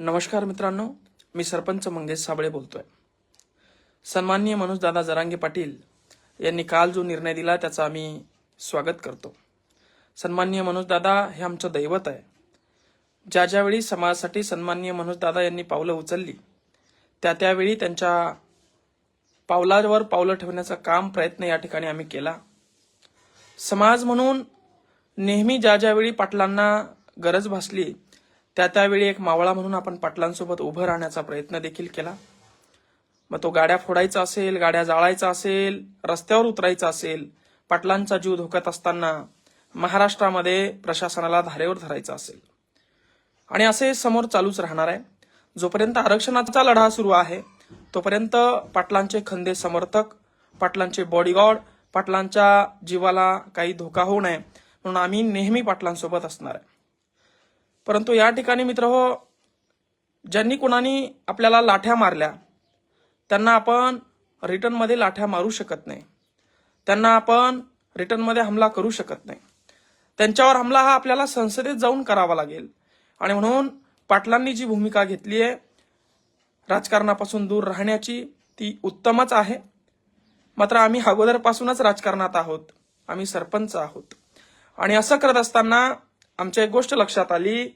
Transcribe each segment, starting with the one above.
नमस्कार मित्रांनो मी सरपंच मंगेश साबळे बोलतोय. सन्माननीय मनोजदादा जरांगे पाटील यांनी काल जो निर्णय दिला त्याचं आम्ही स्वागत करतो. सन्माननीय मनोजदादा हे आमचं दैवत आहे. ज्या ज्यावेळी समाजासाठी सन्माननीय मनोजदादा यांनी पावलं उचलली त्या त्यावेळी त्यांच्या पावलावर पावलं ठेवण्याचं काम प्रयत्न या ठिकाणी आम्ही केला. समाज म्हणून नेहमी ज्या ज्यावेळी पाटलांना गरज भासली त्या त्यावेळी एक मावळा म्हणून आपण पाटलांसोबत उभं राहण्याचा प्रयत्न देखील केला. मग तो गाड्या फोडायचा असेल गाड्या जाळायचा असेल रस्त्यावर उतरायचा असेल पाटलांचा जीव धोक्यात असताना महाराष्ट्रामध्ये प्रशासनाला धारेवर धरायचा असेल. आणि असे समोर चालूच राहणार आहे. जोपर्यंत आरक्षणाचा लढा सुरू आहे तोपर्यंत पाटलांचे खंदे समर्थक पाटलांचे बॉडीगार्ड पाटलांच्या जीवाला काही धोका होऊ नये म्हणून आम्ही नेहमी पाटलांसोबत असणार आहे. परंतु या ठिकाणी मित्र हो ज्यांनी कुणानी आपल्याला लाठ्या मारल्या त्यांना आपण रिटर्नमध्ये लाठ्या मारू शकत नाही. त्यांना आपण रिटर्नमध्ये हमला करू शकत नाही. त्यांच्यावर हमला हा आपल्याला संसदेत जाऊन करावा लागेल. आणि म्हणून पाटलांनी जी भूमिका घेतली आहे राजकारणापासून दूर राहण्याची ती उत्तमच आहे. मात्र आम्ही अगोदरपासूनच राजकारणात आहोत. आम्ही सरपंच आहोत. आणि असं करत असताना आमच्या एक गोष्ट लक्षात आली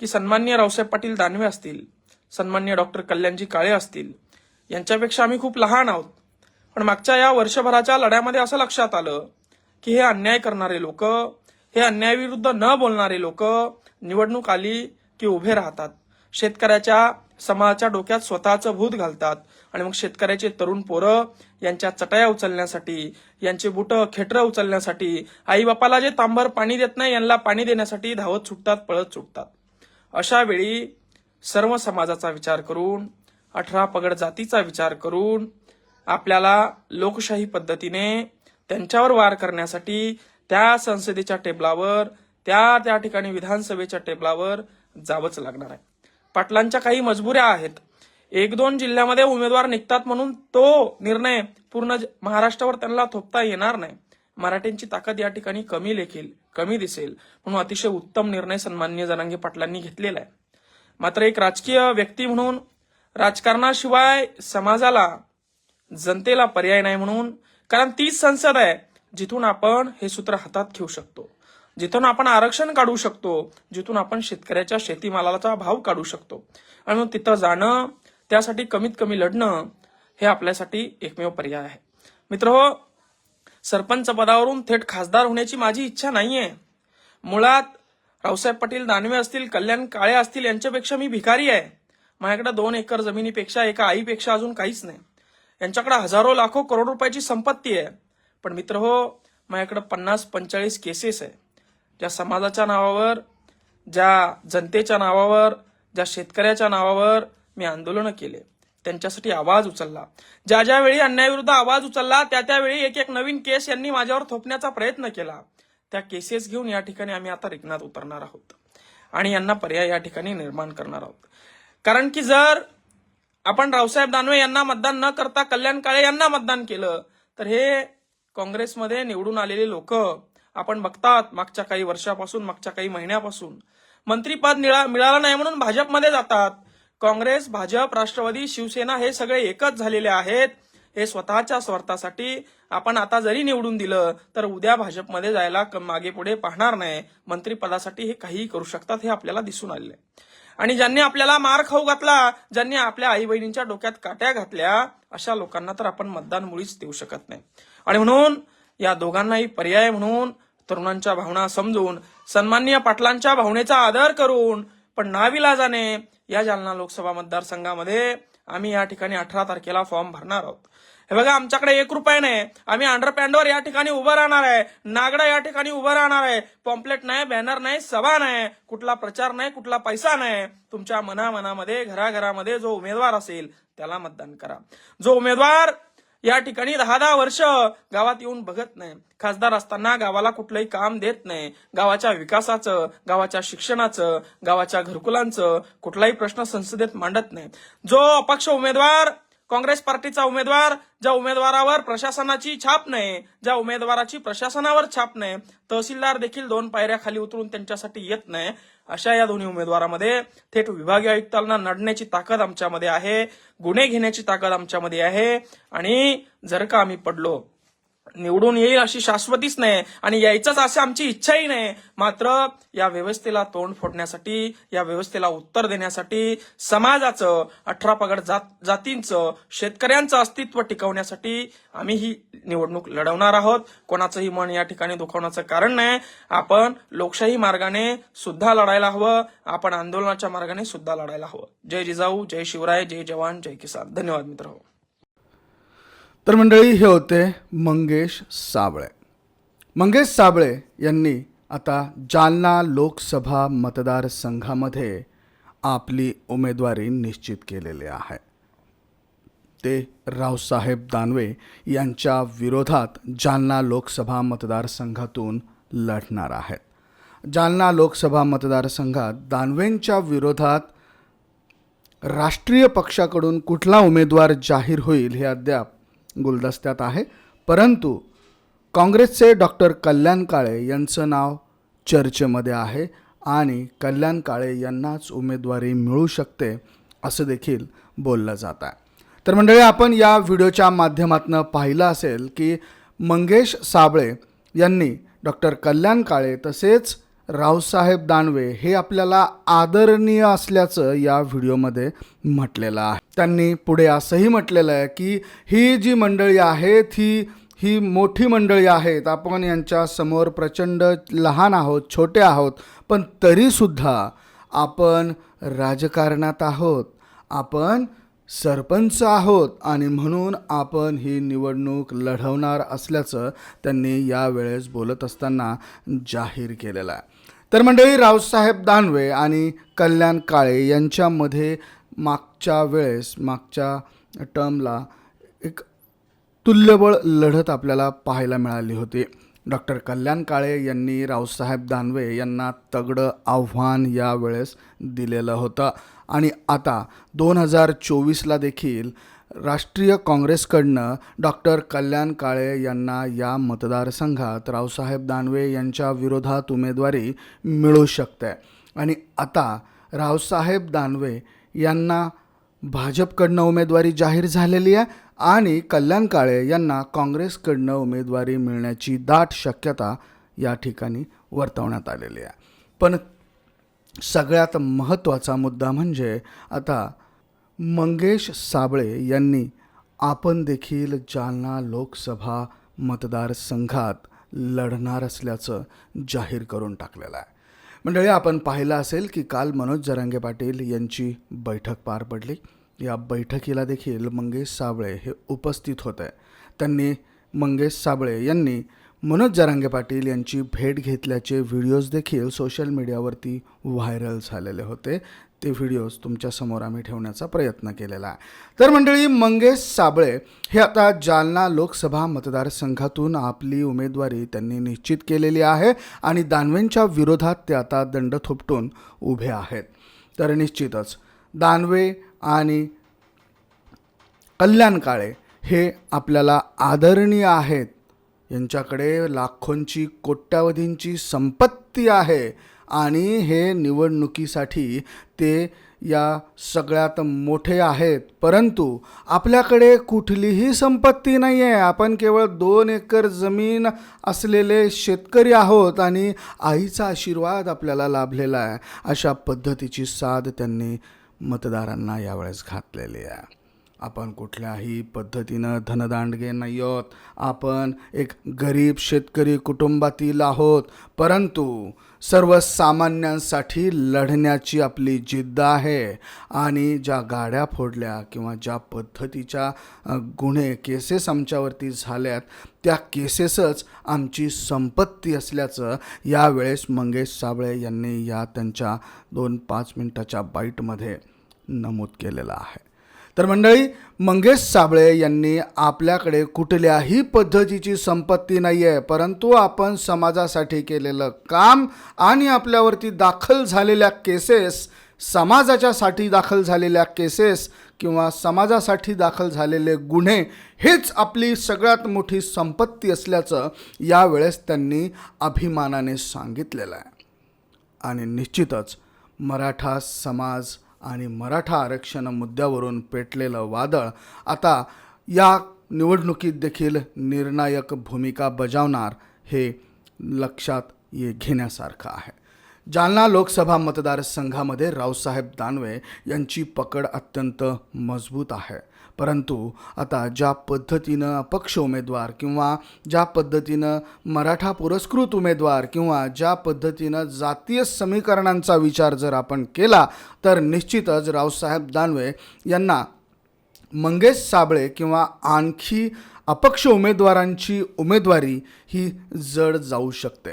की सन्मान्य रावसाहेब पाटील दानवे असतील सन्मान्य डॉक्टर कल्याणजी काळे असतील यांच्यापेक्षा आम्ही खूप लहान आहोत. पण मागच्या या वर्षभराच्या लढ्यामध्ये असं लक्षात आलं की हे अन्याय करणारे लोक हे अन्यायाविरुद्ध न बोलणारे लोक निवडणूक आली की उभे राहतात. शेतकऱ्याच्या समाजाच्या डोक्यात स्वतःचं भूत घालतात आणि मग शेतकऱ्याचे तरुण पोरं यांच्या चटया उचलण्यासाठी यांचे बुट खेटर उचलण्यासाठी आई बापाला जे तांबर पाणी देत नाही यांना पाणी देण्यासाठी धावत सुटतात पळत सुटतात. अशा वेळी सर्व समाजाचा विचार करून अठरा पगड जातीचा विचार करून आपल्याला लोकशाही पद्धतीने त्यांच्यावर वार करण्यासाठी त्या संसदेच्या टेबलावर त्या त्या ठिकाणी विधानसभेच्या टेबलावर जावंच लागणार आहे. पाटलांच्या काही मजबुऱ्या आहेत. एक दोन जिल्ह्यामध्ये उमेदवार निघतात म्हणून तो निर्णय पूर्ण ज- महाराष्ट्रावर त्यांना थोपता येणार नाही. मराठ्यांची ताकद या ठिकाणी कमी लेखील कमी दिसेल म्हणून अतिशय उत्तम निर्णय सन्मान्य जनांगे पाटलांनी घेतलेला आहे. मात्र एक राजकीय व्यक्ती म्हणून राजकारणाशिवाय समाजाला जनतेला पर्याय नाही म्हणून कारण तीच संसद आहे जिथून आपण हे सूत्र हातात घेऊ शकतो. जिथून आपण आरक्षण काढू शकतो जिथून आपण शेतकऱ्याच्या शेतीमालाचा भाव काढू शकतो. आणि मग तिथं जाणं त्यासाठी कमीत कमी लढणं हे आपल्यासाठी एकमेव पर्याय आहे. मित्र हो सरपंच पदावरून थेट खासदार होण्याची माझी इच्छा नाहीये. मुळात रावसाहेब पाटील दानवे असतील कल्याण काळे असतील यांच्यापेक्षा मी भिकारी आहे. माझ्याकडे दोन एकर जमिनीपेक्षा एका आईपेक्षा अजून काहीच नाही. यांच्याकडे हजारो लाखो करोड रुपयाची संपत्ती आहे. पण मित्र हो माझ्याकडे पन्नास पंचेचाळीस केसेस आहे. ज्या समाजाच्या नावावर ज्या जनतेच्या नावावर ज्या शेतकऱ्याच्या नावावर मी आंदोलनं केले. त्यांच्यासाठी आवाज उचलला. ज्या ज्यावेळी अन्यायाविरुद्ध आवाज उचलला त्या त्यावेळी एक एक नवीन केस यांनी माझ्यावर थोपण्याचा प्रयत्न केला. त्या केसेस घेऊन या ठिकाणी आम्ही आता रिंगणात उतरणार आहोत. आणि यांना पर्याय या ठिकाणी निर्माण करणार आहोत. कारण की जर आपण रावसाहेब दानवे यांना मतदान न करता कल्याण काळे यांना मतदान केलं तर हे काँग्रेसमध्ये निवडून आलेले लोक आपण बघतात मागच्या काही वर्षापासून मागच्या काही महिन्यापासून. मंत्रीपद निळा- मिळालं नाही म्हणून भाजपमध्ये जातात. काँग्रेस भाजप राष्ट्रवादी शिवसेना हे सगळे एकच झालेले आहेत. हे स्वतःच्या स्वार्थासाठी आपण आता जरी निवडून दिलं तर उद्या भाजपमध्ये जायला मागे पुढे पाहणार नाही. मंत्रीपदासाठी हे काहीही करू शकतात हे आपल्याला दिसून आलेलं आहे. आणि ज्यांनी आपल्याला मार खाऊ घातला ज्यांनी आपल्या आई बहिणींच्या डोक्यात काट्या घातल्या अशा लोकांना तर आपण मतदान मुळीच देऊ शकत नाही. आणि म्हणून या दोघांनाही पर्याय म्हणून तरुणांच्या भावना समजून सन्माननीय पाटलांच्या भावनेचा आदर करून पण नाविलाजाने या जालना लोकसभा मतदारसंघामध्ये आम्ही या ठिकाणी अठरा तारखेला फॉर्म भरणार आहोत. हे बघा आमच्याकडे एक रुपये नाही. आम्ही अंडरपॅन्डवर या ठिकाणी उभं राहणार आहे. नागडा या ठिकाणी उभं राहणार आहे. पॉम्पलेट नाही बॅनर नाही सभा नाही. कुठला प्रचार नाही कुठला पैसा नाही. तुमच्या मनामनामध्ये घराघरामध्ये जो उमेदवार असेल त्याला मतदान करा. जो उमेदवार या ठिकाणी दहा दहा वर्ष गावात येऊन बघत नाही. खासदार असताना गावाला कुठलंही काम देत नाही. गावाच्या विकासाचं गावाच्या शिक्षणाचं गावाच्या घरकुलांचं कुठलाही प्रश्न संसदेत मांडत नाही. जो अपक्ष उमेदवार काँग्रेस पार्टीचा उमेदवार ज्या उमेदवारावर प्रशासनाची छाप नाही ज्या उमेदवाराची प्रशासनावर छाप नाही तहसीलदार देखील दोन पायऱ्या खाली उतरून त्यांच्यासाठी येत नाही. अशा या दोन्ही उमेदवारामध्ये थेट विभागीय आयुक्तांना नडण्याची ताकद आमच्यामध्ये आहे गुन्हे घेण्याची ताकद आमच्यामध्ये आहे. आणि जर का आम्ही पडलो निवडून येईल अशी शाश्वतीच नाही आणि यायचंच अशी आमची इच्छाही नाही. मात्र या व्यवस्थेला तोंड फोडण्यासाठी या व्यवस्थेला उत्तर देण्यासाठी समाजाचं अठरा पगड जात जातींचं शेतकऱ्यांचं अस्तित्व टिकवण्यासाठी आम्ही ही निवडणूक लढवणार आहोत. कोणाचंही मन या ठिकाणी दुखावण्याचं कारण नाही. आपण लोकशाही मार्गाने सुद्धा लढायला हवं. आपण आंदोलनाच्या मार्गाने सुद्धा लढायला हवं. जय जिजाऊ जय शिवराय जय जवान जय किसान. धन्यवाद मित्र हो. तर मंडळी हे होते मंगेश साबळे. मंगेश साबळे यांनी आता जालना लोकसभा मतदारसंघामध्ये आपली उमेदवारी निश्चित केलेली आहे. ते रावसाहेब दानवे यांच्या विरोधात जालना लोकसभा मतदारसंघातून लढणार आहेत. जालना लोकसभा मतदारसंघात दानवेंच्या विरोधात राष्ट्रीय पक्षाकडून कुठला उमेदवार जाहीर होईल हे अद्याप गुलदस्त्यात आहे. परंतु काँग्रेसचे डॉक्टर कल्याण काळे यांचं नाव चर्चेमध्ये आहे आणि कल्याण काळे यांनाच उमेदवारी मिळू शकते असं देखील बोललं जात आहे. तर मंडळी आपण या व्हिडिओच्या माध्यमातून पाहिलं असेल की मंगेश साबळे यांनी डॉक्टर कल्याण काळे तसेच रावसाहेब दानवे हे आपल्याला आदरणीय असल्याचं या व्हिडिओमध्ये म्हटलेलं आहे. त्यांनी पुढे असंही म्हटलेलं आहे की ही जी मंडळी आहेत ही ही मोठी मंडळी आहेत आपण यांच्या समोर प्रचंड लहान आहोत छोटे आहोत पण तरीसुद्धा आपण राजकारणात आहोत आपण सरपंच आहोत आणि म्हणून आपण ही निवडणूक लढवणार असल्याचं त्यांनी यावेळेस बोलत असताना जाहीर केलेलं आहे. तर मंडळी रावसाहेब दानवे आणि कल्याण काळे यांच्यामध्ये मागच्या वेळेस मागच्या टर्मला एक तुल्यबळ लढत आपल्याला पाहायला मिळाली होती. डॉक्टर कल्याण काळे यांनी रावसाहेब दानवे यांना तगडं आव्हान यावेळेस दिलेलं होतं. आणि आता दोन हजार चोवीसला देखील राष्ट्रीय काँग्रेसकडनं डॉक्टर कल्याण काळे यांना या मतदारसंघात रावसाहेब दानवे यांच्या विरोधात उमेदवारी मिळू शकते. आणि आता रावसाहेब दानवे यांना भाजपकडनं उमेदवारी जाहीर झालेली आहे आणि कल्याण काळे यांना काँग्रेसकडनं उमेदवारी मिळण्याची दाट शक्यता या ठिकाणी वर्तवण्यात आलेली आहे. पण सगळ्यात महत्त्वाचा मुद्दा म्हणजे आता मंगेश साबळे यांनी आपण देखील जालना लोकसभा मतदारसंघात लढणार असल्याचं जाहीर करून टाकलेलं आहे. मंडळी आपण पाहिलं असेल की काल मनोज जरांगे पाटील यांची बैठक पार पडली. या बैठकीला देखील मंगेश साबळे हे उपस्थित होते. त्यांनी मंगेश साबळे यांनी मनोज जरांगे पाटील यांची भेट घेतल्याचे व्हिडिओज देखील सोशल मीडियावरती व्हायरल झालेले होते. ते व्हिडिओज तुमच्यासमोर आम्ही ठेवण्याचा प्रयत्न केलेला आहे. तर मंडळी मंगेश साबळे हे आता जालना लोकसभा मतदारसंघातून आपली उमेदवारी त्यांनी निश्चित केलेली आहे आणि दानवेंच्या विरोधात ते आता दंड थोपटून उभे आहेत. तर निश्चितच दानवे आणि कल्याण काळे हे आपल्याला आदरणीय आहेत. यांच्याकडे लाखोंची कोट्यावधींची संपत्ती आहे. आणि हे निवडणुकीसाठी ते या सगळ्यात मोठे आहेत. परंतु आपल्याकडे कुठलीही संपत्ती नाही आहे आपण केवळ दोन एकर जमीन असलेले शेतकरी आहोत आणि आईचा आशीर्वाद आपल्याला लाभलेला आहे. अशा पद्धतीची साध त्यांनी मतदारांना यावेळेस घातलेली आहे. आपण कुठल्याही पद्धतीनं धनदांडगे नाही आहोत. आपण एक गरीब शेतकरी कुटुंबातील आहोत. परंतु सर्वसामान्यांसाठी लढण्याची आपली जिद्द आहे. आणि ज्या गाड्या फोडल्या किंवा ज्या पद्धतीच्या गुन्हे केसेस आमच्यावरती झाल्यात त्या केसेसच आमची संपत्ती असल्याचं यावेळेस मंगेश साबळे यांनी या त्यांच्या दोन पाच मिनटाच्या बाईटमध्ये नमूद केलेलं आहे. तर मंडळी मंगेश साबळे यांनी आपल्याकडे कुठल्याही पद्धतीची संपत्ती नाही आहे परंतु आपण समाजासाठी केलेलं काम आणि आपल्यावरती दाखल झालेल्या केसेस समाजाच्यासाठी दाखल झालेल्या केसेस किंवा समाजासाठी दाखल झालेले गुन्हे हेच आपली सगळ्यात मोठी संपत्ती असल्याचं यावेळेस त्यांनी अभिमानाने सांगितलेलं आहे. आणि निश्चितच मराठा समाज आणि मराठा आरक्षण मुद्द्यावरून पेटलेलं वादळ आता या निवडणुकीत देखील निर्णायक भूमिका बजावणार हे लक्षात ये घेण्यासारखं आहे. जालना लोकसभा मतदारसंघामध्ये रावसाहेब दानवे यांची पकड अत्यंत मजबूत आहे. परंतु आता ज्या पद्धतीनं अपक्ष उमेदवार किंवा ज्या पद्धतीनं मराठा पुरस्कृत उमेदवार किंवा ज्या पद्धतीनं जातीय समीकरणांचा विचार जर आपण केला तर निश्चितच रावसाहेब दानवे यांना मंगेश साबळे किंवा आणखी अपक्ष उमेदवारांची उमेदवारी ही जड जाऊ शकते.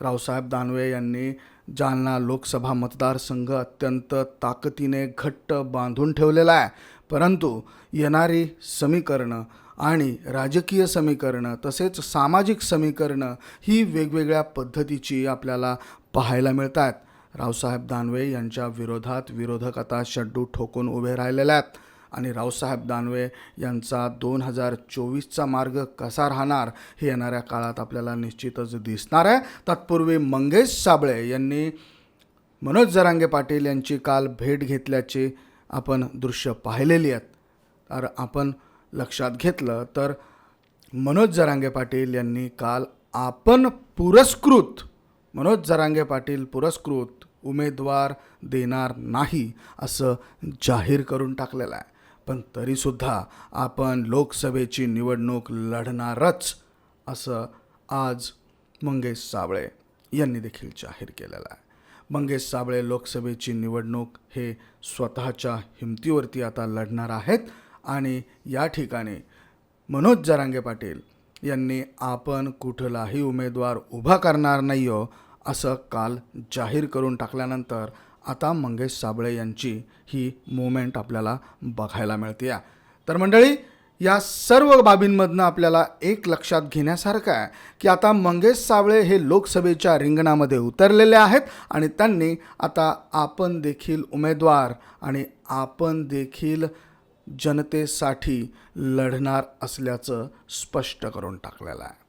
रावसाहेब दानवे यांनी जालना लोकसभा मतदारसंघ अत्यंत ताकदीने घट्ट बांधून ठेवलेला आहे. परंतु येणारी समीकरणं आणि राजकीय समीकरणं तसेच सामाजिक समीकरणं ही वेगवेगळ्या पद्धतीची आपल्याला पाहायला मिळत आहेत रावसाहेब दानवे यांच्या विरोधात विरोधक आता शड्डू ठोकून उभे राहिलेले आहेत. आणि रावसाहेब दानवे यांचा दोन हजार चोवीसचा मार्ग कसा राहणार हे येणाऱ्या काळात आपल्याला निश्चितच दिसणार आहे. तत्पूर्वी मंगेश साबळे यांनी मनोज जरांगे पाटील यांची काल भेट घेतल्याची आपण दृश्य पाहिलेली आहेत. तर आपण लक्षात घेतलं तर मनोज जरांगे पाटील यांनी काल आपण पुरस्कृत मनोज जरांगे पाटील पुरस्कृत उमेदवार देणार नाही असं जाहीर करून टाकलेलं आहे. पण तरीसुद्धा आपण लोकसभेची निवडणूक लढणारच असं आज मंगेश साबळे यांनी देखील जाहीर केलेलं आहे. मंगेश साबळे लोकसभेची निवडणूक हे स्वतःच्या हिमतीवरती आता लढणार आहेत. आणि या ठिकाणी मनोज जरांगे पाटील यांनी आपण कुठलाही उमेदवार उभा करणार नाही हो असं काल जाहीर करून टाकल्यानंतर आता मंगेश साबळे यांची ही मुवमेंट आपल्याला बघायला मिळते तर मंडळी या सर्व बाबींमधनं आपल्याला एक लक्षात घेण्यासारखं आहे की आता मंगेश सावळे हे लोकसभेच्या रिंगणामध्ये उतरलेले आहेत आणि त्यांनी आता आपण देखील उमेदवार आणि आपण देखील जनतेसाठी लढणार असल्याचं स्पष्ट करून टाकलेलं आहे.